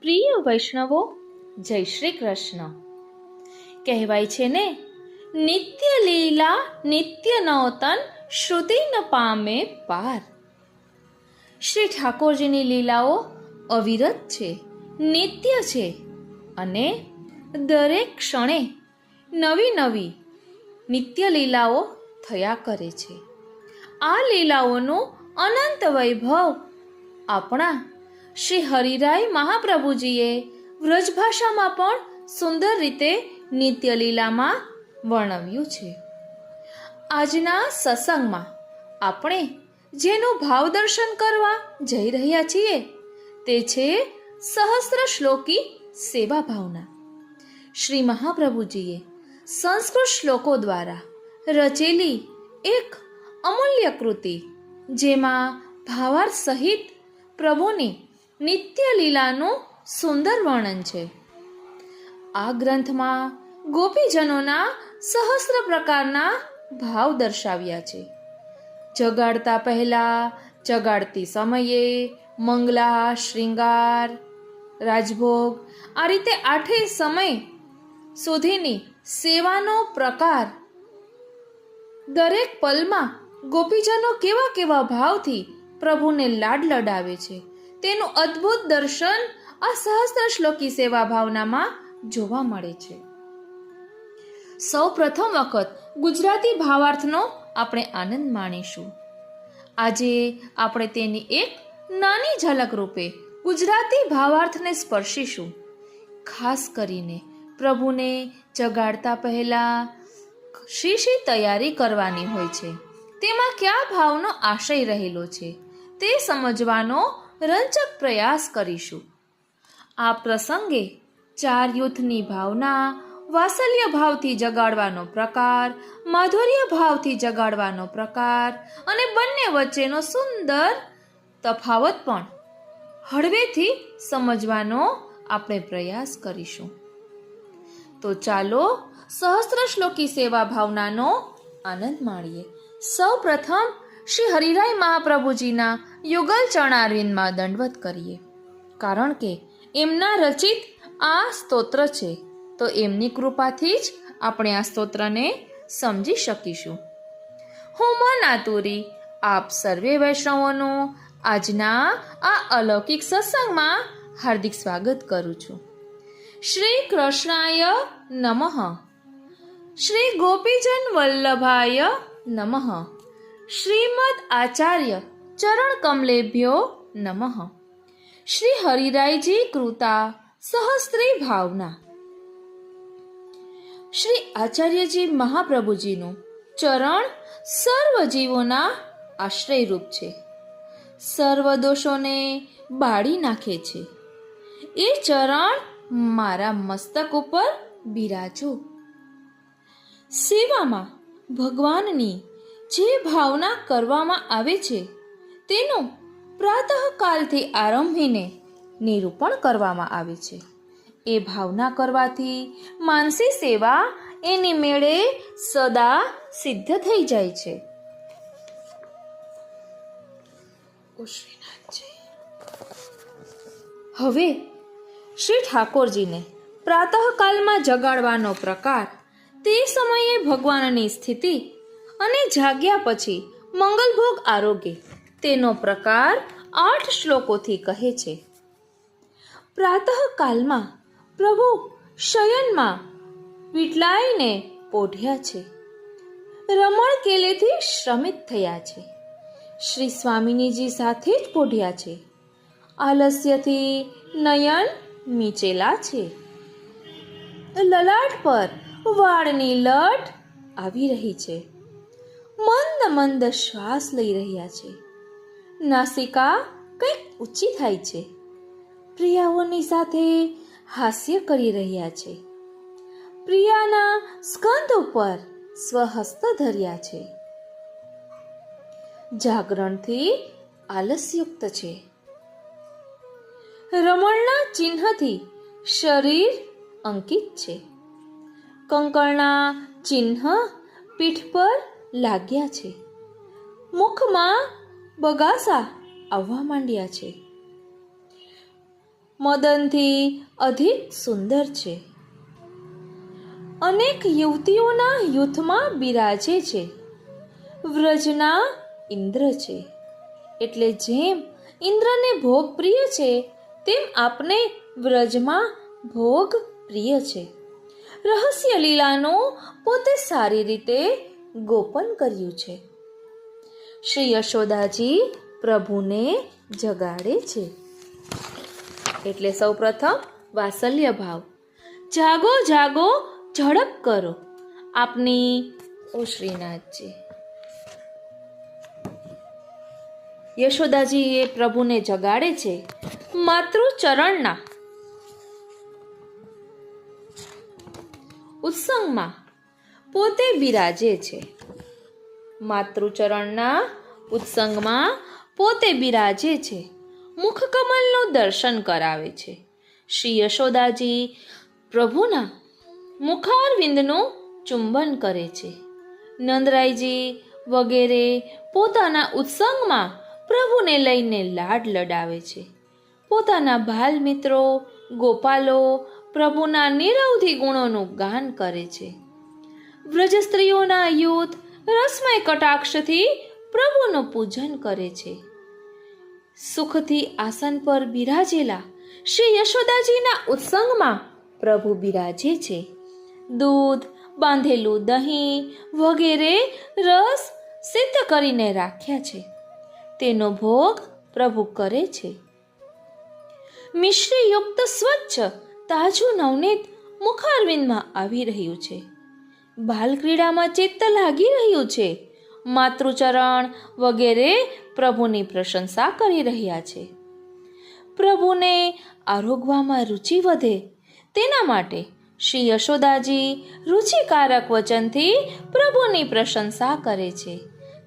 પ્રિય વૈષ્ણવો, જય શ્રી કૃષ્ણ. કહેવાય છે ને, નિત્ય લીલા, નિત્ય નવતન, શ્રુતિ ન પામે પાર. શ્રી ઠાકોરજીની લીલાઓ અવિરત છે, નિત્ય છે અને દરેક ક્ષણે નવી નવી નિત્ય લીલાઓ થયા કરે છે. આ લીલાઓનું અનંત વૈભવ આપણા શ્રી હરિરાય મહાપ્રભુજીએ વ્રજભાષામાં પણ સુંદર રીતે નિત્યલીલામાં વર્ણવ્યું છે. આજના સત્સંગમાં આપણે જેનું ભાવ દર્શન કરવા જઈ રહ્યા છીએ તે છે સહસ્ત્ર શ્લોકી સેવા ભાવના. શ્રી મહાપ્રભુજીએ સંસ્કૃત શ્લોકો દ્વારા રચેલી એક અમૂલ્ય કૃતિ, જેમાં ભાવાર્થ સહિત પ્રભુની નિત્ય લીલાનું સુંદર વર્ણન છે. આ ગ્રંથમાં ગોપીજનોના સહસ્ત્ર પ્રકારના ભાવ દર્શાવ્યા છે. જગાડતા પહેલા, જગાડતી સમયે, મંગલા શ્રૃંગાર રાજભોગ, આ રીતે આઠેય સમય સુધીની સેવાનો પ્રકાર દરેક પલમાં ગોપીજનો કેવા કેવા ભાવથી પ્રભુને લાડ લડાવે છે. તેનું અદ્ભુત દર્શન આ સહસ્ત્ર શ્લોકી સેવા ભાવનામાં જોવા મળે છે. સૌ પ્રથમ વખત ગુજરાતી ભાવાર્થનો આપણે આનંદ માણીશું. આજે આપણે તેની એક નાની ઝલક રૂપે ગુજરાતી ભાવાર્થને સ્પર્શીશું. ખાસ કરીને પ્રભુને જગાડતા પહેલા શી શી તૈયારી કરવાની હોય છે. તેમાં કયા ભાવનો આશય રહેલો છે તે સમજવાનો રંજક પ્રયાસ કરીશું. આ પ્રસંગે ચાર યુથની ભાવના, વાત્સલ્ય ભાવથી જગાડવાનો પ્રકાર, માધુર્ય ભાવથી જગાડવાનો પ્રકાર અને બંને વચ્ચેનો સુંદર તફાવત પણ હળવેથી સમજવાનો આપણે પ્રયાસ કરીશું. તો ચાલો સહસ્ત્ર શ્લોકી સેવા ભાવનાનો આનંદ માણીએ. સૌ પ્રથમ શ્રી હરિરાય મહાપ્રભુજીના યુગલ ચણારવિંદમાં દંડવત કરીએ. કારણ કે એમના રચિત આ સ્તોત્ર છે, તો એમની કૃપાથી જ આપણે આ સ્તોત્રને સમજી શકીશું. હું મન આતુરી, આપ સર્વે વૈષ્ણવોનું આજના આ અલૌકિક સત્સંગમાં હાર્દિક સ્વાગત કરું છું. શ્રી કૃષ્ણાય નમઃ. શ્રી ગોપીજન વલ્લભાય નમઃ. શ્રીમદ આચાર્ય ચરણ કમલેભ્યો નમઃ. શ્રી હરિરાયજી કૃતા સહસ્ત્રી ભાવના. શ્રી આચાર્યજી મહાપ્રભુજીનું ચરણ સર્વ જીવોના આશ્રયરૂપ છે. સર્વ દોષોને બાળી નાખે છે. એ ચરણ મારા મસ્તક ઉપર બિરાજો. સેવામાં ભગવાનની જે ભાવના કરવામાં આવે છે તેનું પ્રાતઃકાલથી આરંભીને નિરૂપણ કરવામાં આવે છે. એ ભાવના કરવાથી માનસી સેવા એની મેળે સદા સિદ્ધ થઈ જાય છે. હવે શ્રી ઠાકોરજીને પ્રાતઃકાલમાં જગાડવાનો પ્રકાર તે સમયે ભગવાનની સ્થિતિ અને જાગ્યા પછી મંગલભોગ આરોગ્ય તેનો પ્રકાર આઠ શ્લોકોથી કહે છે. પ્રાતઃકાલમાં પ્રભુ શયનમાં વિટલાઈને પોઢ્યા છે. રમણ કેલેથી શ્રમિત થયા છે. શ્રી સ્વામિનીજી સાથે જ પોઢ્યા છે. આલસ્યથી નયન મીચેલા છે. લલાટ પર વાળની લટ આવી રહી છે. મંદ મંદ શ્વાસ લઈ રહ્યા છે. નાસિકા કંઈક ઊંચી થાય છે. પ્રિયાઓની સાથે હાસ્ય કરી રહ્યા છે. પ્રિયાના સ્કંદ ઉપર સ્વહસ્ત ધર્યા છે. જાગરણથી આલસ્યુક્ત છે. રમણના ચિહ્નથી શરીર અંકિત છે. કંકણના ચિહ્ન પીઠ પર લાગ્યા છે. મુખમાં બગાસા આવવા માંડ્યા છે. મદનથી અધિક સુંદર છે. અનેક યુવતીઓના યુથમાં બિરાજે છે. વ્રજના ઇન્દ્ર છે. એટલે જેમ ઇન્દ્રને ભોગ પ્રિય છે, તેમ આપને વ્રજમાં ભોગ પ્રિય છે. રહસ્ય લીલાનું પોતે સારી રીતે ગોપન કર્યું છે. શ્રી યશોદાજી પ્રભુને જગાડે છે. એટલે સૌપ્રથમ વાત્સલ્ય ભાવ. જાગો જાગો, ઝડપ કરો. આપની ઓ શ્રીનાથજી. યશોદાજી એ પ્રભુને જગાડે છે માતૃ ચરણના. ઉત્સંગમાં પોતે બિરાજે છે. માતૃચરણના ઉત્સંગમાં પોતે બિરાજે છે. મુખકમલનું દર્શન કરાવે છે. શ્રી યશોદાજી પ્રભુના મુખારવિંદનું ચુંબન કરે છે. નંદરાયજી વગેરે પોતાના ઉત્સંગમાં પ્રભુને લઈને લાડ લડાવે છે. પોતાના બાલ મિત્રો ગોપાલો પ્રભુના નિરવધિ ગુણોનું ગાન કરે છે. વ્રજ સ્ત્રીઓના યુથ રસમય કટાક્ષથી પ્રભુનું પૂજન કરે છે. સુખથી આસન પર બિરાજેલા શ્રી યશોદાજીના ઉત્સંગમાં પ્રભુ બિરાજે છે. દૂધ, બાંધેલું દહીં વગેરે રસ સિદ્ધ કરીને રાખ્યા છે. તેનો ભોગ પ્રભુ કરે છે. મિશ્રીયુક્ત સ્વચ્છ તાજું નવનીત મુખારવિંદમાં આવી રહ્યું છે. બાલક્રીડામાં ચિત્ત લાગી રહ્યું છે. માતૃચરણ વગેરે પ્રભુની પ્રશંસા કરી રહ્યા છે. પ્રભુને આરોગવામાં રુચિ વધે. તેના માટે શ્રી યશોદાજી રુચિકારક વચનથી પ્રભુની પ્રશંસા કરે છે.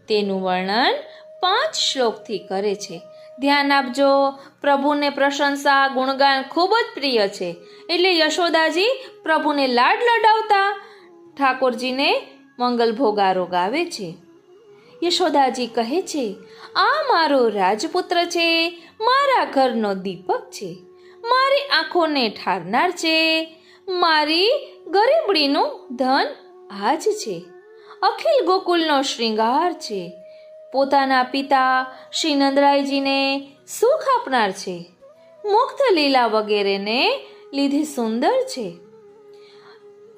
તેનું વર્ણન પાંચ શ્લોકથી કરે છે. ધ્યાન આપજો, પ્રભુને પ્રશંસા ગુણગાન ખૂબ જ પ્રિય છે. એટલે યશોદાજી પ્રભુને લાડ લડાવતા ઠાકોરજીને મંગલ ભોગારો ગાવે છે. યશોદાજી કહે છે, આ મારો રાજપુત્ર છે, મારા ઘરનો દીપક છે. મારી આંખોને ઠારનાર છે. મારી ગરીબડીનું ધન આજ છે. અખિલ ગોકુલનો શ્રૃંગાર છે. પોતાના પિતા શ્રી નંદરાયજીને સુખ આપનાર છે. મુક્ત લીલા વગેરેને લીધે સુંદર છે.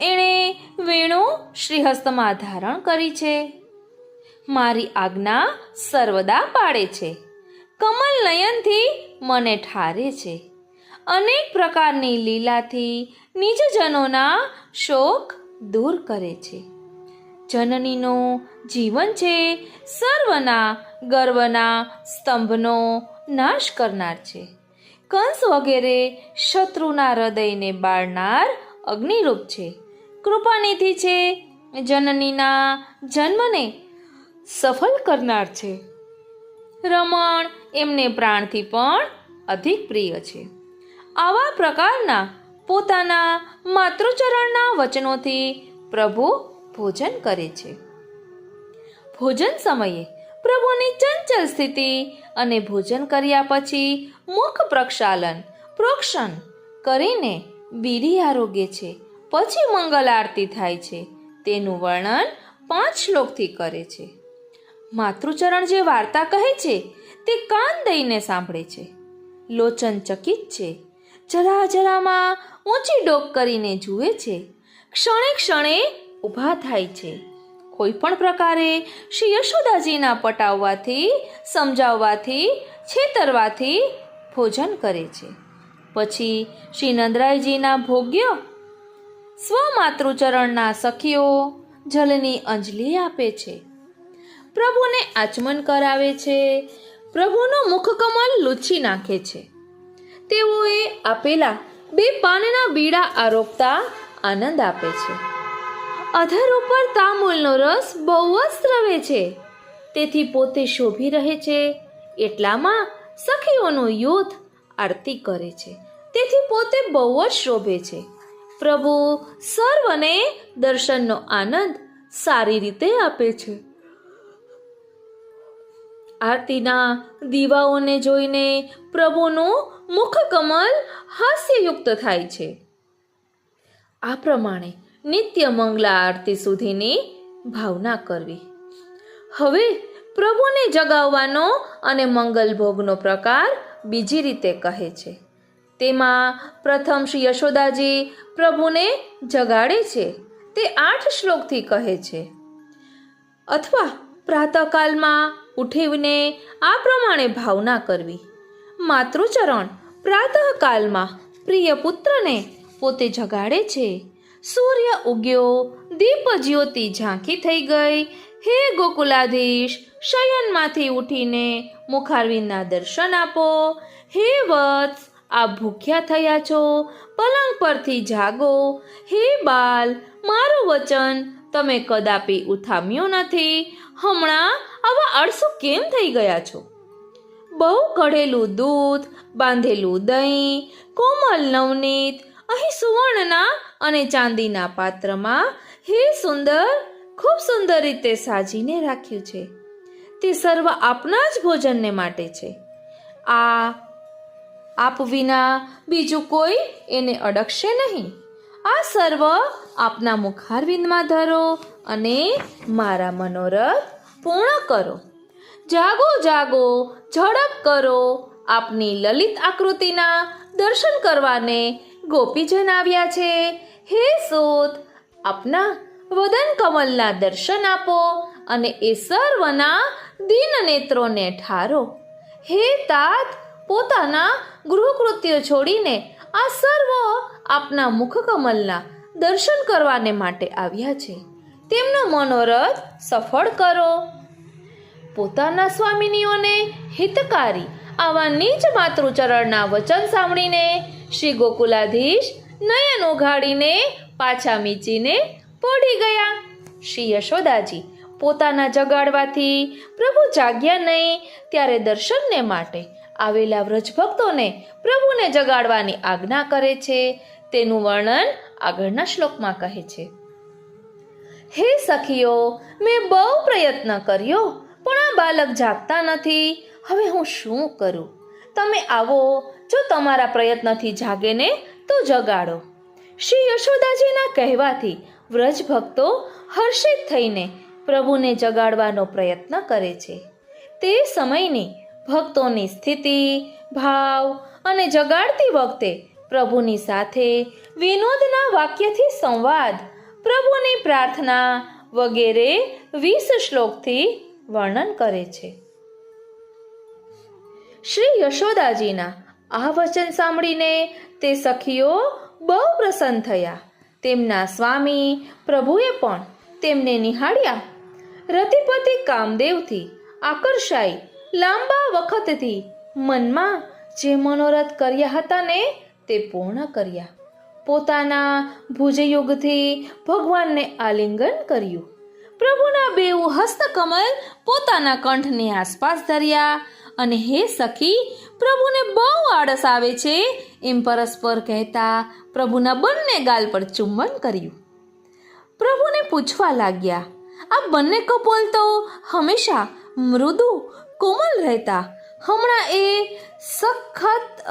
એણે વેણુ શ્રીહસ્તમાં ધારણ કરી છે. મારી આજ્ઞા સર્વદા પાડે છે. કમલ નયનથી મને ઠારે છે. અનેક પ્રકારની લીલાથી નિજજનોના શોક દૂર કરે છે. જનનીનું જીવન છે સર્વના ગર્વના સ્તંભનો નાશ કરનાર છે. કંસ વગેરે શત્રુના હૃદયને બાળનાર અગ્નિરૂપ છે. કૃપાનિધિ છે. જનનીના જન્મને સફળ કરનાર છે. રમણ એમને પ્રાણથી પણ અધિક પ્રિય છે. આવા પ્રકારના પોતાના માતૃચરણના વચનોથી પ્રભુ ભોજન કરે છે. ભોજન સમયે પ્રભુની ચંચલ સ્થિતિ અને ભોજન કર્યા પછી મુખ પ્રક્ષાલન, પ્રોક્ષણ કરીને બીડી આરોગ્ય છે. પછી મંગલ આરતી થાય છે. તેનું વર્ણન પાંચ શ્લોકથી કરે છે. માતૃચરણ જે વાર્તા કહે છે, તે કાન દઈને સાંભળે છે. લોચન ચકિત છે. જરા જરામાં ઊંચી ડોક કરીને જુએ છે. ક્ષણે ક્ષણે ઊભા થાય છે. કોઈ પણ પ્રકારે શ્રી યશોદાજીના પટાવવાથી, સમજાવવાથી, છેતરવાથી ભોજન કરે છે. પછી શ્રી નંદરાયજીના ભોગ્ય સ્વમાતૃચરણના સખીઓ જલની અંજલિ આપે છે. પ્રભુને આચમન કરાવે છે. પ્રભુનું મુખકમલ લૂછી નાખે છે. તેઓએ આપેલા બે પાનના બીડા આરોપતા આનંદ આપે છે. અધર ઉપર તાંબુલનો રસ બહુ જ સ્રવે છે. તેથી પોતે શોભી રહે છે. એટલામાં સખીઓનું યુથ આરતી કરે છે. તેથી પોતે બહુ જ શોભે છે. પ્રભુ સર્વને દર્શનનો આનંદ સારી રીતે આપે છે. આરતીના દીવાઓને જોઈને પ્રભુનું મુખ કમલ હાસ્યયુક્ત થાય છે. આ પ્રમાણે નિત્ય મંગલા આરતી સુધીની ભાવના કરવી. હવે પ્રભુને જગાવવાનો અને મંગલ ભોગનો પ્રકાર બીજી રીતે કહે છે. તેમાં પ્રથમ શ્રી યશોદાજી પ્રભુને જગાડે છે. તે આઠ શ્લોકથી કહે છે. અથવા પ્રાતઃકાલમાં ઉઠીને આ પ્રમાણે ભાવના કરવી. માતૃચરણ પ્રાતઃકાલમાં પ્રિય પુત્રને પોતે જગાડે છે. સૂર્ય ઉગ્યો, દીપ જ્યોતિ ઝાંખી થઈ ગઈ. હે ગોકુલાધીશ, શયનમાંથી ઉઠીને મુખારવિંદના દર્શન આપો. હે વત્સ આ ભૂખ્યા થયા છો? પલંગ પરથી જાગો. હે બાલ, મારું વચન તમે કદાપી ઉથામ્યું નથી. હમણાં આવા અળસુ કેમ થઈ ગયા છો? બહુ કઢેલું દૂધ, બાંધેલું દહીં, કોમલ નવનીત, અહીં સુવર્ણના અને ચાંદીના પાત્રમાં હે સુંદર, ખૂબ સુંદર રીતે સાજીને રાખ્યું છે. તે સર્વ આપના જ ભોજનને માટે છે. આ આપ વિના બીજું કોઈ એને અડકશે નહીં. આ સર્વ આપના મુખારવિંદમાં ધરો અને મારા મનોરથ પૂર્ણ કરો. જાગો જાગો, ઝડપ કરો. આપની લલિત આકૃતિના દર્શન કરવાને ગોપીજન આવ્યા છે. હે સૂત, આપના વદન કમલના દર્શન આપો અને એ સર્વના દીન નેત્રોને ઠારો. હે તાત, પોતાના ગૃહકૃત્યો છોડીને આ સર્વ આપના મુખકમલના દર્શન કરવાને માટે આવ્યા છે. તેમનો મનોરથ સફળ કરો. પોતાના સ્વામિનીઓને હિતકારી આવા નીચ માતૃચરણના વચન સાંભળીને શ્રી ગોકુલાધીશ નયન ઉઘાડીને પાછા મીચીને પડી ગયા. શ્રી યશોદાજી પોતાના જગાડવાથી પ્રભુ જાગ્યા નહીં, ત્યારે દર્શનને માટે આવેલા વ્રજભક્તોને પ્રભુને જગાડવાની આજ્ઞા કરે છે. તેનું વર્ણન આગળના શ્લોકમાં કહે છે. હે સખીઓ, મેં બહુ પ્રયત્ન કર્યો, પણ આ બાલક જાગતા નથી. હવે હું શું કરું? તમે આવો, જો તમારા પ્રયત્નથી જાગે ને, તો જગાડો. શ્રી યશોદાજીના કહેવાથી વ્રજ ભક્તો હર્ષિત થઈને પ્રભુને જગાડવાનો પ્રયત્ન કરે છે. તે સમયની ભક્તોની સ્થિતિ, ભાવ અને જગાડતી વખતે પ્રભુની સાથે વિનોદના વાક્યથી સંવાદ, પ્રભુની પ્રાર્થના વગેરે વીસ શ્લોકથી વર્ણન કરે છે. શ્રી યશોદાજીના આ વચન સાંભળીને તે સખીઓ બહુ પ્રસન્ન થયા. તેમના સ્વામી પ્રભુએ પણ તેમને નિહાળ્યા. રતિપતિ કામદેવથી આકર્ષાઈ લાંબા વખતથી મનમાં જે મનોરથ કર્યા હતા ને તે પૂર્ણ કર્યા. પોતાના ભુજયુગથી ભગવાનને આલિંગન કર્યું. પ્રભુના બેઉ હસ્તકમલ પોતાના કંઠની આસપાસ ધર્યા અને હે સખી, પ્રભુને બહુ આળસ આવે છે એમ પરસ્પર કહેતા પ્રભુના બંને ગાલ પર ચુંબન કર્યું. પ્રભુને પૂછવા લાગ્યા, આ બંને કપોલ તો હંમેશા મૃદુ કોમલ રહેતા. હમણાં એ સખત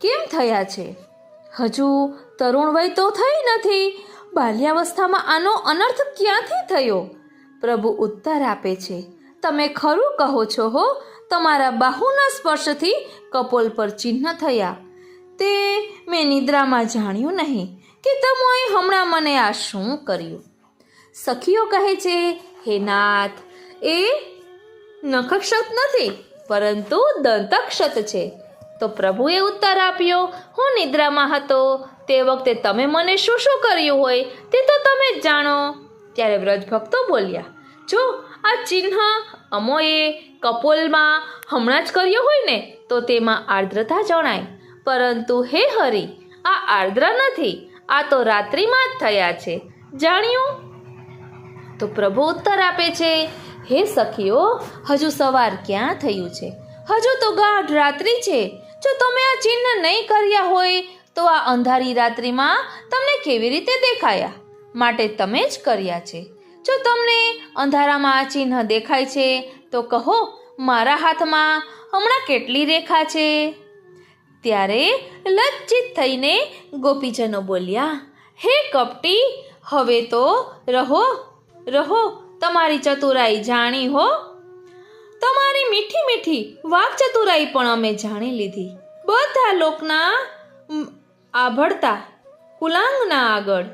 કેમ થયા છે? હજુ તરુણ વય તો થઈ નથી. બાલ્યાવસ્થામાં આનો અનર્થ ક્યાંથી થયો? પ્રભુ ઉત્તર આપે છે. તમે ખરું કહો છો હો, તમારા બાહુના સ્પર્શથી કપોલ પર ચિહ્ન થયા. તે મેં નિદ્રામાં જાણ્યું નહીં કે તમોએ હમણાં મને આ શું કર્યું? સખીઓ કહે છે, હે નાથ, એ નખક્ષત નથી, પરંતુ દંતક્ષત છે. તો પ્રભુએ ઉત્તર આપ્યો, હું નિદ્રામાં હતો. તે વખતે તમે મને શું શું કર્યું હોય તે તો તમે જ જાણો. ત્યારે વ્રજભક્તો બોલ્યા, જો, આ ચિહ્ન અમોએ કપોલમાં હમણાં જ કર્યો હોય ને, તો તેમાં આર્દ્રતા જણાય. પરંતુ હે હરિ, આ આર્દ્ર નથી, આ તો રાત્રિમાં જ થયા છે. જાણ્યું? તો પ્રભુ ઉત્તર આપે છે હે સખીઓ, હજુ સવાર ક્યાં થયું છે? હજુ તો ગાઢ રાત્રિ છે. જો તમે આ ચિહ્ન નહીં કર્યા હોય, તો આ અંધારી રાત્રિમાં તમને કેવી રીતે દેખાયા? માટે તમે જ કર્યા છે. જો તમને અંધારામાં આ ચિહ્ન દેખાય છે, તો કહો, મારા હાથમાં હમણાં કેટલી રેખા છે? ત્યારે લજ્જિત થઈને ગોપીજનો બોલ્યા, હે કપટી, હવે તો રહો રહો. તમારી ચતુરાઈ જાણી હો? તમારી મીઠી મીઠી વાક ચતુરાઈ પણ અમે જાણી લીધી. બધા લોકના આભળતા કુલાંગના આગળ.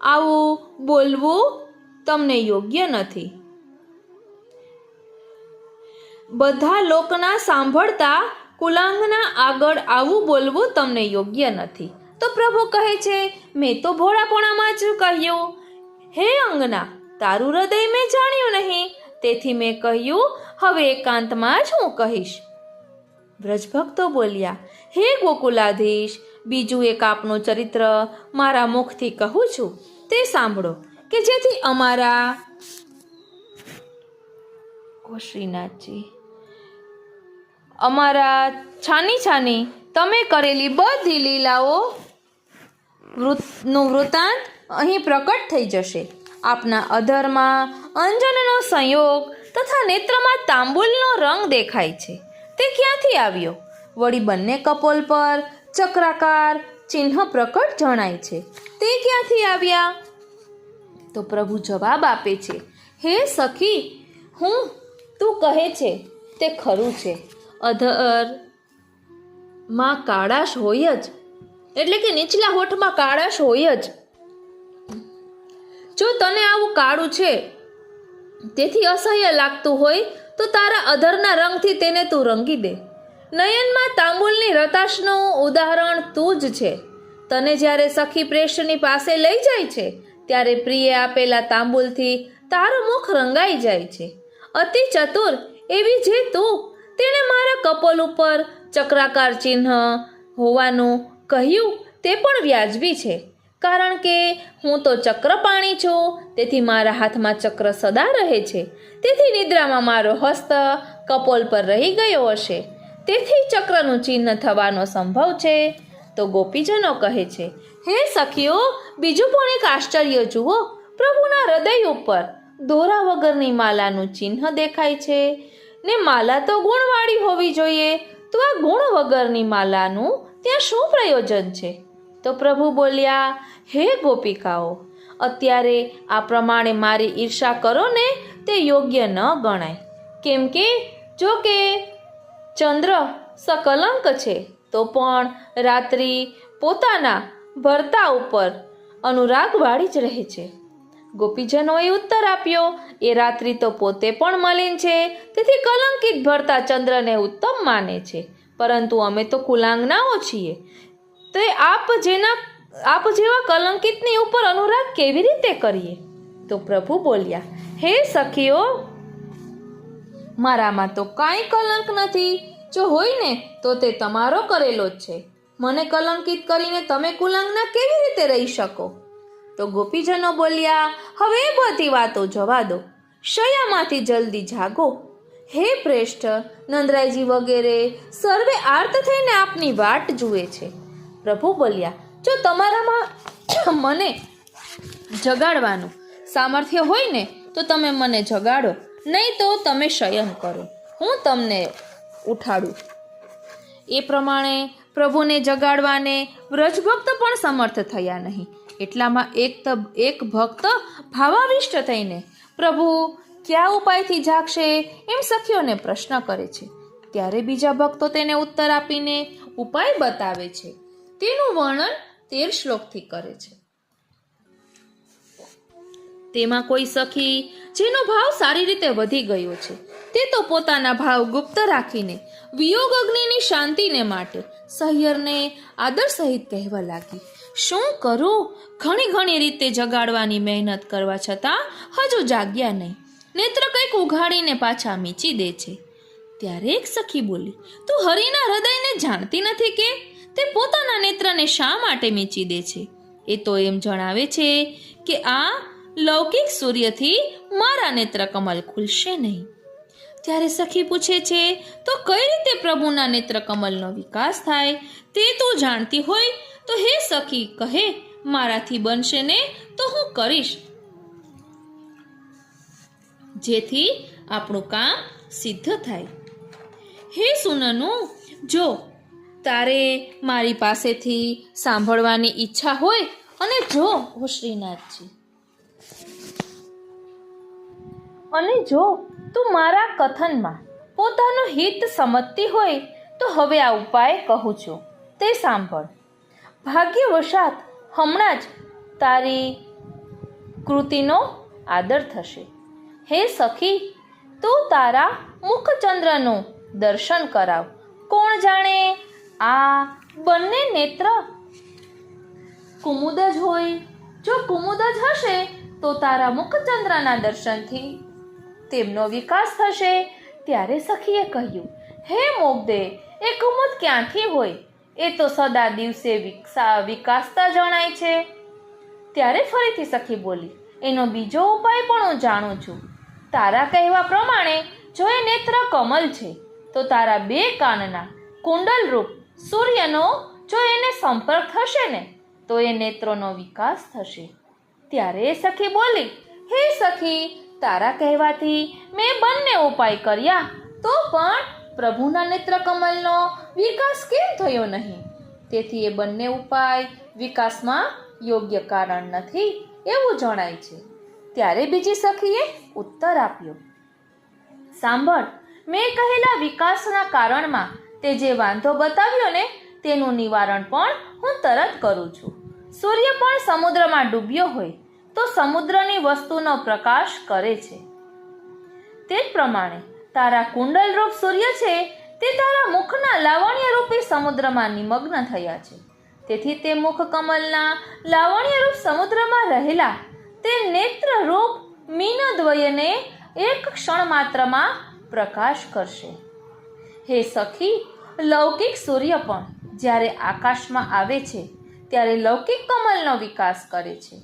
આવું બોલવું તમને યોગ્ય નથી. બધા લોકના સાંભળતા કુલાંગના આગળ આવું બોલવું તમને યોગ્ય નથી. તો પ્રભુ કહે છે, મેં તો ભોળાપોણામાં જ કહ્યું. હે અંગના, તારું હૃદય મેં જાણ્યું નહીં, તેથી મેં કહ્યું, હવે એકાંતમાં જ હું કહીશ. વ્રજભક્તો બોલ્યા, હે ગોકુલાધીશ, બીજું એક આપનું ચરિત્ર મારા મુખથી કહું છું. તે સાંભળો, કે જેથી અમારા શ્રીનાથજી, અમારા છાની છાની તમે કરેલી બધી લીલાઓ વૃત- નું વૃત્તાંત અહીં પ્રકટ થઈ જશે. આપના અધરમાં, અંજનનો સંયોગ તથા નેત્રમાં તાંબુલનો રંગ દેખાય છે. તે ક્યાંથી આવ્યો? વળી બંને કપોલ પર ચક્રાકાર ચિહ્ન પ્રકટ જણાય છે. તે ક્યાંથી આવ્યા? તો પ્રભુ જવાબ આપે છે, હે સખી, હું, તું કહે છે, તે ખરું છે. અધર, માં કાળાશ હોય જ એટલે કે નીચલા હોઠમાં કાળાશ હોય જ. જો તને આવું કાળું છે, તેથી અસહ્ય લાગતું હોય, તો તારા અધરના રંગથી તેને તું રંગી દે. નયનમાં તાંબુલની રતાશનું ઉદાહરણ તું જ છે. તને જ્યારે સખી પ્રેષ્ઠની પાસે લઈ જાય છે, ત્યારે પ્રિયે આપેલા તાંબુલથી તારું મુખ રંગાઈ જાય છે. અતિ ચતુર એવી જે તું તેણે મારા કપોલ ઉપર ચક્રાકાર ચિહ્ન હોવાનું કહ્યું, તે પણ વ્યાજબી છે. કારણ કે હું તો ચક્રપાણી છું, તેથી મારા હાથમાં ચક્ર સદા રહે છે. તેથી નિદ્રામાં મારો હસ્ત કપોલ પર રહી ગયો હશે. તેથી ચક્રનું ચિહ્ન થવાનો સંભવ છે. તો ગોપીજનો કહે છે, હે સખીઓ, બીજું પણ એક આશ્ચર્ય જુઓ. પ્રભુના હૃદય ઉપર દોરા વગરની માલાનું ચિહ્ન દેખાય છે. ને માલા તો ગુણવાળી હોવી જોઈએ. તો આ ગુણ વગરની માલાનું ત્યાં શું પ્રયોજન છે? તો પ્રભુ બોલ્યા, હે ગોપિકાઓ, અત્યારે આ પ્રમાણે મારી ઈર્ષા કરો ને, તે યોગ્ય ન ગણાય. કેમ કે, જો કે ચંદ્ર સકલંક છે, તો પણ રાત્રિ પોતાના ભરતા ઉપર અનુરાગ વાળી જ રહે છે. ગોપીજનોએ ઉત્તર આપ્યો, એ રાત્રિ તો પોતે પણ મલિન છે, તેથી કલંકિત ભરતા ચંદ્રને ઉત્તમ માને છે. પરંતુ અમે તો કુલાંગનાઓ છીએ. તો આપ જેના આપ જેવા કલંકિતની ઉપર અનુરાગ કેવી રીતે કરીએ? તો પ્રભુ બોલ્યા, હે સખીઓ, મારામાં તો કાંઈ કલંક નથી. જો હોય ને, તો તે તમારો કરેલો જ છે. મને કલંકિત કરીને તમે કુલાંગના કેવી રીતે રહી શકો? તો ગોપીજનો બોલ્યા, હવે બધી વાતો જવા દો. શયામાંથી જલ્દી જાગો. હે પ્રેષ્ઠ, નંદરાયજી વગેરે સર્વે આર્ત થઈને આપની વાટ જુએ છે. પ્રભુ બોલ્યા, જો તમારામાં મને જગાડવાનું સામર્થ્ય હોય ને, તો તમે મને જગાડો, નહીં તો તમે શયન કરો. હું તમને ઉઠાડું. એ પ્રમાણે પ્રભુને જગાડવાને વ્રજભક્ત પણ સમર્થ થયા નહીં. એટલામાં એક એક ભક્ત ભાવાવિષ્ટ થઈને પ્રભુ કયા ઉપાયથી જાગશે એમ સખીઓને પ્રશ્ન કરે છે. ત્યારે બીજા ભક્તો તેને ઉત્તર આપીને ઉપાય બતાવે છે. તેનું વર્ણન તેર શ્લોકથી કરે છે. તેમાં કોઈ સખી જેનો ભાવ સારી રીતે વધી ગયો છે, તે તો પોતાના ભાવ ગુપ્ત રાખીને વિયોગ અગ્નિની શાંતિને માટે સહ્યરને આદર સહિત કહેવા લાગી. શું કરું? ઘણી ઘણી રીતે જગાડવાની મહેનત કરવા છતાં હજુ જાગ્યા નહીં. નેત્ર કંઈક ઉઘાડીને પાછા મીચી દે છે. ત્યારે એક સખી બોલી, તું હરિના હૃદયને જાણતી નથી કે તે પોતાના નેત્રને શા માટે મીચી દે છે? એ તો એમ જણાવે છે કે આ લૌકિક સૂર્યથી મારા નેત્ર કમલ ખુલશે નહીં. ત્યારે સખી પૂછે છે, તો કઈ રીતે પ્રભુના નેત્ર કમલનો વિકાસ થાય? તે તું જાણતી હોય, તો હે સખી, કહે, મારાથી બનશે ને, તો હું કરીશ. જેથી આપણું કામ સિદ્ધ થાય. હે સુનનું, જો તારે મારી પાસેથી સાંભળવાની ઈચ્છા હોય અને જો, હો શ્રીનાથજી. અને જો તું મારા કથનમાં પોતાનું હિત સમજતી હોય, તો હવે આ ઉપાય કહું છું. તે સાંભળ. ભાગ્યવશાત હમણાં જ તારી કૃતિનો આદર થશે. હે સખી, તું તારા મુખચંદ્રનું દર્શન કરાવ. કોણ જાણે આ બંને નેત્ર કુમુદ જ હોય. જો કુમુદ જ હશે, તો તારા મુખચંદ્રના દર્શનથી તેમનો વિકાસ થશે. ત્યારે સખીએ કહ્યું, હે મોગદે, એ કુમુદ ક્યાંથી હોય? એ તો સદા દિવસે વિકસા, વિકાસતા જણાય છે. ત્યારે ફરીથી સખી બોલી, એનો બીજો ઉપાય પણ હું જાણું છું. તારા કહેવા પ્રમાણે જો એ નેત્ર કમલ છે, તો તારા બે કાનના કુંડલરૂપ સૂર્યનો જો એને સંપર્ક થશે ને, તો એ નેત્રોનો વિકાસ થશે. ત્યારે એ સખી બોલી, હે સખી, તારા કહેવાથી મેં બંને ઉપાય કર્યા, તો પણ પ્રભુના નેત્ર કમલનો વિકાસ કેમ થયો નહીં? તેથી એ બંને ઉપાય વિકાસમાં યોગ્ય કારણ નથી એવું જણાય છે. ત્યારે બીજી સખીએ ઉત્તર આપ્યો. સાંભળ, મેં કહેલા વિકાસના કારણમાં તે જે વાંધો બતાવ્યો ને તેનું નિવારણ પણ હું તરત કરું છું. સૂર્ય પણ સમુદ્રમાં ડૂબ્યો હોય તો સમુદ્રની વસ્તુનો પ્રકાશ કરે છે. તે જ પ્રમાણે તારા કુંડલરૂપ સૂર્ય છે તે તારા મુખના લાવણ્ય રૂપી સમુદ્રમાં નિમગ્ન થયા છે. તેથી તે મુખ કમલના લાવણ્ય રૂપ સમુદ્રમાં રહેલા તે નેત્ર રૂપ મીનદ્વયને એક ક્ષણ માત્રમાં પ્રકાશ કરશે. હે સખી, લૌકિક સૂર્ય પણ જ્યારે આકાશમાં આવે છે, ત્યારે લૌકિક કમલનો વિકાસ કરે છે.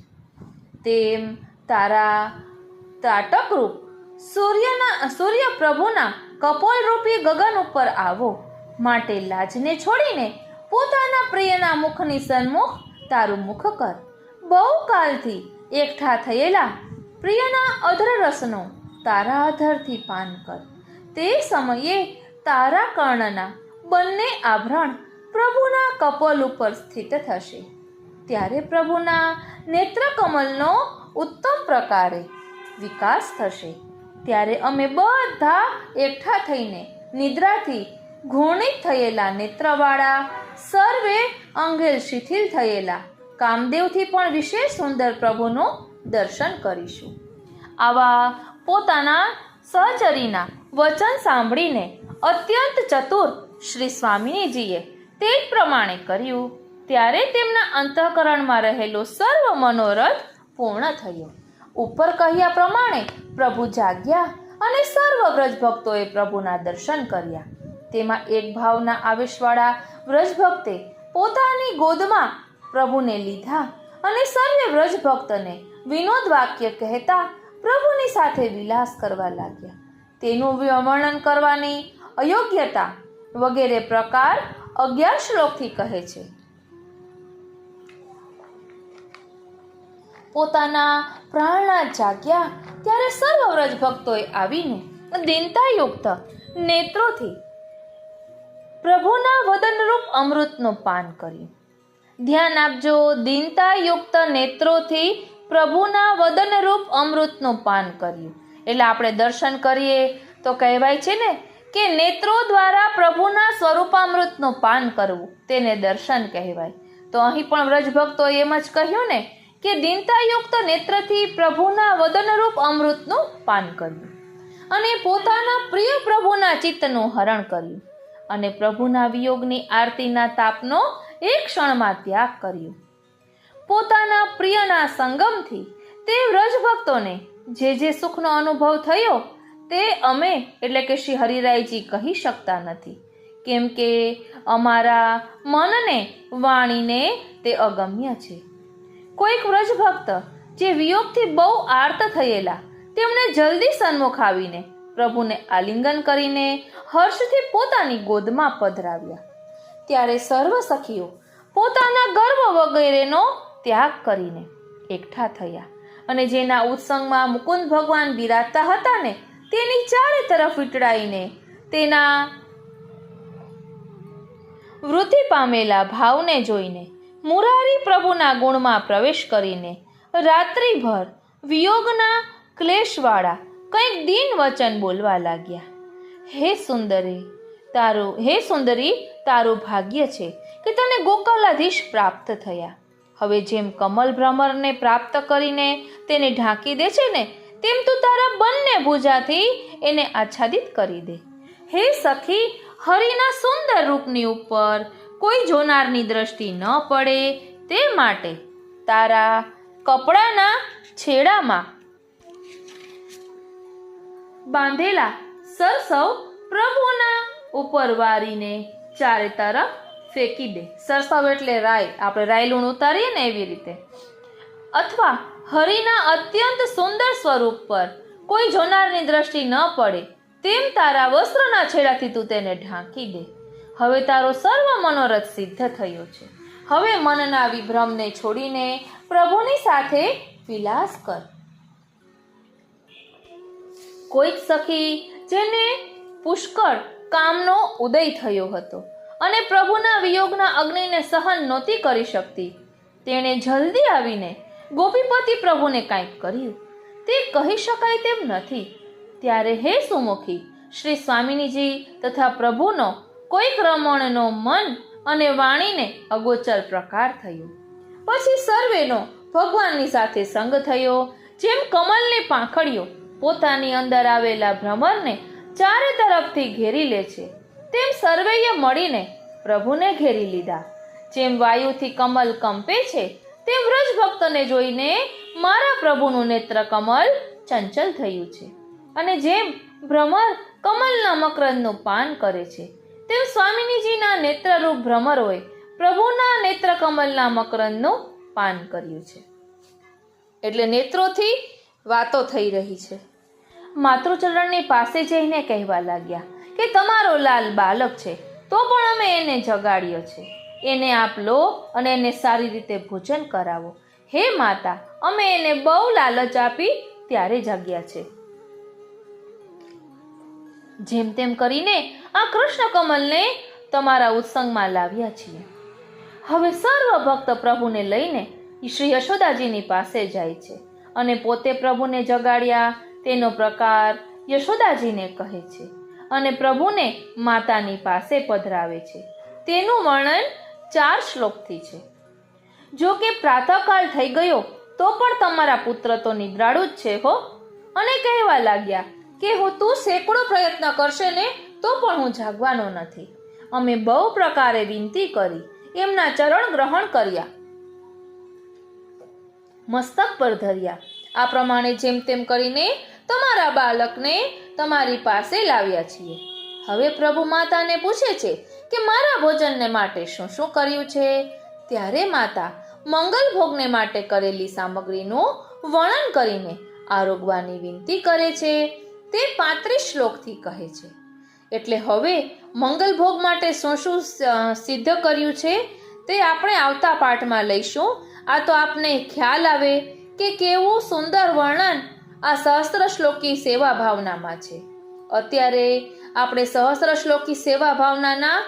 તેમ તારા ત્રાટકરૂપ સૂર્યના સૂર્ય પ્રભુના કપોલરૂપી ગગન ઉપર આવો. માટે લાજને છોડીને પોતાના પ્રિયના મુખની સન્મુખ તારું મુખ કર. બહુ કાલથી એકઠા થયેલા પ્રિયના અધર રસનો તારા અધરથી પાન કર. તે સમયે તારા કર્ણના બંને આભરણ પ્રભુના કપોલ ઉપર સ્થિત થશે. ત્યારે પ્રભુના નેત્રકમલનો ઉત્તમ પ્રકારે વિકાસ થશે. ત્યારે અમે બધા એકઠા થઈને નિદ્રાથી ઘૂર્ણિત થયેલા નેત્રવાળા સર્વે અંગેલ શિથિલ થયેલા કામદેવથી પણ વિશેષ સુંદર પ્રભુનું દર્શન કરીશું. આવા પોતાના સહચરીના વચન સાંભળીને અત્યંત ચતુર શ્રી સ્વામિનીજીએ તે જ પ્રમાણે કર્યું. ત્યારે તેમના અંતઃકરણમાં રહેલો સર્વ મનોરથ પૂર્ણ થયો. ઉપર કહ્યા પ્રમાણે પ્રભુ જાગ્યા અને સર્વ વ્રજભક્તોએ પ્રભુના દર્શન કર્યા. તેમાં એક ભાવના આવેશવાળા વ્રજભક્તે પોતાની ગોદમાં પ્રભુને લીધા અને સર્વે વ્રજભક્તને વિનોદ વાક્ય કહેતા પ્રભુની સાથે વિલાસ કરવા લાગ્યા. તેનું વર્ણન કરવાની અયોગ્યતા વગેરે પ્રકાર અગિયાર શ્લોકથી કહે છે. પોતાના પ્રાણના જાગ્યા ત્યારે સર્વ વ્રજ ભક્તોએ આવીને દિનતાયુક્ત નેત્રોથી પ્રભુના વદનરૂપ અમૃતનું પાન કર્યું. ધ્યાન આપજો. દીનતાયુક્ત નેત્રોથી પ્રભુના વદનરૂપ અમૃતનું પાન કર્યું. એટલે આપણે દર્શન કરીએ. તો કહેવાય છે ને કે નેત્રો દ્વારા પ્રભુના સ્વરૂપામૃતનું પાન કરવું, તેને દર્શન કહેવાય. તો અહીં પણ વ્રજભક્તો એમ જ કહ્યું ને કે દીનતાયુક્ત નેત્રથી પ્રભુના વદનરૂપ અમૃતનું પાન કર્યું. અને પોતાના પ્રિય પ્રભુના ચિત્તનું હરણ કર્યું. અને પ્રભુના વિયોગની આરતીના તાપનો એક ક્ષણમાં ત્યાગ કર્યો. પોતાના પ્રિયના સંગમથી તે વ્રજભક્તોને જે જે સુખનો અનુભવ થયો તે અમે, એટલે કે શ્રી હરિરાયજી, કહી શકતા નથી. કેમ કે અમારા મનને વાણીને તે અગમ્ય છે. કોઈક વ્રજભક્ત જે વિયોગથી બહુ આર્ત થયેલા તેમણે જલ્દી સન્મુખ આવીને પ્રભુને આલિંગન કરીને હર્ષથી પોતાની ગોદમાં પધરાવ્યા. ત્યારે સર્વ સખીઓ પોતાના ગર્વ વગેરેનો ત્યાગ કરીને એકઠા થયા અને જેના ઉત્સંગમાં મુકુંદ ભગવાન બિરાજતા હતા ને, તેની ચારે તરફ વીંટળાઈને તેના વૃદ્ધિ પામેલા ભાવને જોઈને મુરારી પ્રભુના ગુણમાં પ્રવેશ કરીને રાત્રિભર વિયોગના ક્લેશવાળા કંઈક દિન વચન બોલવા લાગ્યા. હે સુંદરી તારું, હે સુંદરી, તારું ભાગ્ય છે કે તને ગોકલાધીશ પ્રાપ્ત થયા. હવે જેમ કમલ ભ્રમરને પ્રાપ્ત કરીને તેને ઢાંકી દે છે ને, તેમ તું તારા બંને ભુજાથી એને આચ્છાદિત કરી દે. હે સખી, હરિના સુંદર રૂપની ઉપર કોઈ જોનારની દ્રષ્ટિ ન પડે તે માટે તારા કપડાના છેડામાં બાંધેલા સરસવ પ્રભુના ઉપર વારીને ચારે તરફ ફેંકી દે. સરસવ એટલે રાય આપણે રાય લૂણ ઉતારીએ ને એવી રીતે. અથવા હરિના અત્યંત સુંદર સ્વરૂપ પર કોઈ જોનારની દ્રષ્ટિ ન પડે, તેમ તારા વસ્ત્રના છેડાથી તું તેને ઢાંકી દે. હવે તારો સર્વ મનોરથ સિદ્ધ થયો છે. હવે મનના વિભ્રમને છોડીને પ્રભુની સાથે વિલાસ કર. કોઈક સખી જેને પુષ્કળ કામનો ઉદય થયો હતો અને પ્રભુના વિયોગના અગ્નિને સહન નહોતી કરી શકતી. તેણે જલ્દી આવીને ગોપીપતિ પ્રભુને કાંઈક કર્યું. તે કહી શકાય તેમ નથી. ત્યારે હે સુમુખી, શ્રી સ્વામિનીજી તથા પ્રભુનો કોઈક રમણનો મન અને વાણીને અગોચર પ્રકાર થયો. પછી સર્વેનો ભગવાનની સાથે સંગ થયો, જેમ કમલની પાંખડીઓ પોતાની અંદર આવેલા ભ્રમરને ચારે તરફથી ઘેરી લે છે. તેમ સર્વેએ મળીને પ્રભુને ઘેરી લીધા. જેમ વાયુથી કમલ કંપે છે, તેમ વ્રજ ભક્તને જોઈને મારા પ્રભુનું નેત્ર કમલ ચંચલ થયું છે. અને જેમ ભ્રમર કમલના મકરંદનું પાન કરે છે, તેમ સ્વામિનીજીના નેત્રરૂપ ભ્રમરોએ પ્રભુના નેત્ર કમલના મકરંદનું પાન કર્યું છે. એટલે નેત્રોથી વાતો થઈ રહી છે. માતૃચરણની પાસે જઈને કહેવા લાગ્યા કે તમારો લાલ બાલક છે, તો પણ અમે એને જગાડ્યો છે. એને આપ લો અને એને સારી રીતે ભોજન કરાવો. હે માતા, અમે એને બહુ લાલચ આપી ત્યારે જાગ્યા છે. જેમ તેમ કરીને આ કૃષ્ણ કમલને તમારા ઉત્સંગમાં લાવ્યા છીએ. હવે સર્વ ભક્ત પ્રભુને લઈને શ્રી યશોદાજીની પાસે જાય છે અને પોતે પ્રભુને જગાડ્યા તેનો પ્રકાર યશોદાજીને કહે છે અને પ્રભુને માતાની પાસે પધરાવે છે. તેનું વર્ણન ચાર શ્લોકથી છે. જો કે પ્રાતઃકાળ થઈ ગયો, તો પણ તમારા પુત્ર તો નિદ્રાળુ જ છે હો. અને કહેવા લાગ્યા કે હું તું સેંકડો પ્રયત્ન કરશે ને, તો પણ હું જાગવાનો નથી. અમે બહુ પ્રકારે વિનંતી કરી, એમના ચરણ ગ્રહણ કર્યા. મસ્તક પર ધર્યા. આ પ્રમાણે જેમ તેમ કરીને તમારા બાળકને તમારી પાસે લાવ્યા છીએ. હવે પ્રભુ માતાને પૂછે છે કે મારા ભોજનને માટે શું શું કર્યું છે? ત્યારે માતા મંગલ ભોગને માટે કરેલી સામગ્રીનું વર્ણન કરીને આરોગવાની વિનંતી કરે છે. તે પાંત્રીસ શ્લોકથી કહે છે. એટલે હવે મંગલ ભોગ માટે શું શું સિદ્ધ કર્યું છે તે આપણે આવતા પાઠમાં લઈશું. આ તો આપને ખ્યાલ આવે કે કેવું સુંદર વર્ણન આ સહસ્ત્ર શ્લોકી સેવા ભાવનામાં છે. અત્યારે આપણે સહસ્ત્ર શ્લોકી સેવા ભાવનાના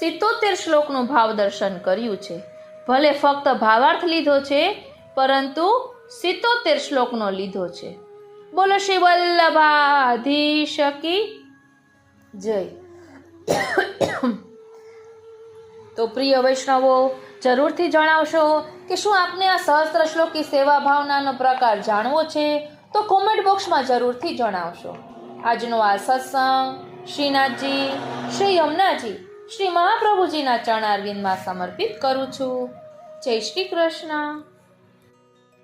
સિત્તોતેર શ્લોકનું ભાવ દર્શન કર્યું છે. ભલે ફક્ત ભાવાર્થ લીધો છે, પરંતુ સિત્તોતેર શ્લોકનો લીધો છે. બોલો શ્રી વલ્લભાધીશકી. જય. તો પ્રિય વૈષ્ણવો જરૂરથી જણાવશો કે શું આપને આ સહસ્ત્ર શ્લોકી સેવા ભાવનાનો પ્રકાર જાણવો છે? તો કોમેન્ટ બોક્સમાં જરૂરથી જણાવશો. આજનો આ સત્સંગ શ્રીનાથજી, શ્રી યમુનાજી, શ્રી મહાપ્રભુજીના ચરણારવિંદમાં સમર્પિત કરું છું. જય શ્રી કૃષ્ણ.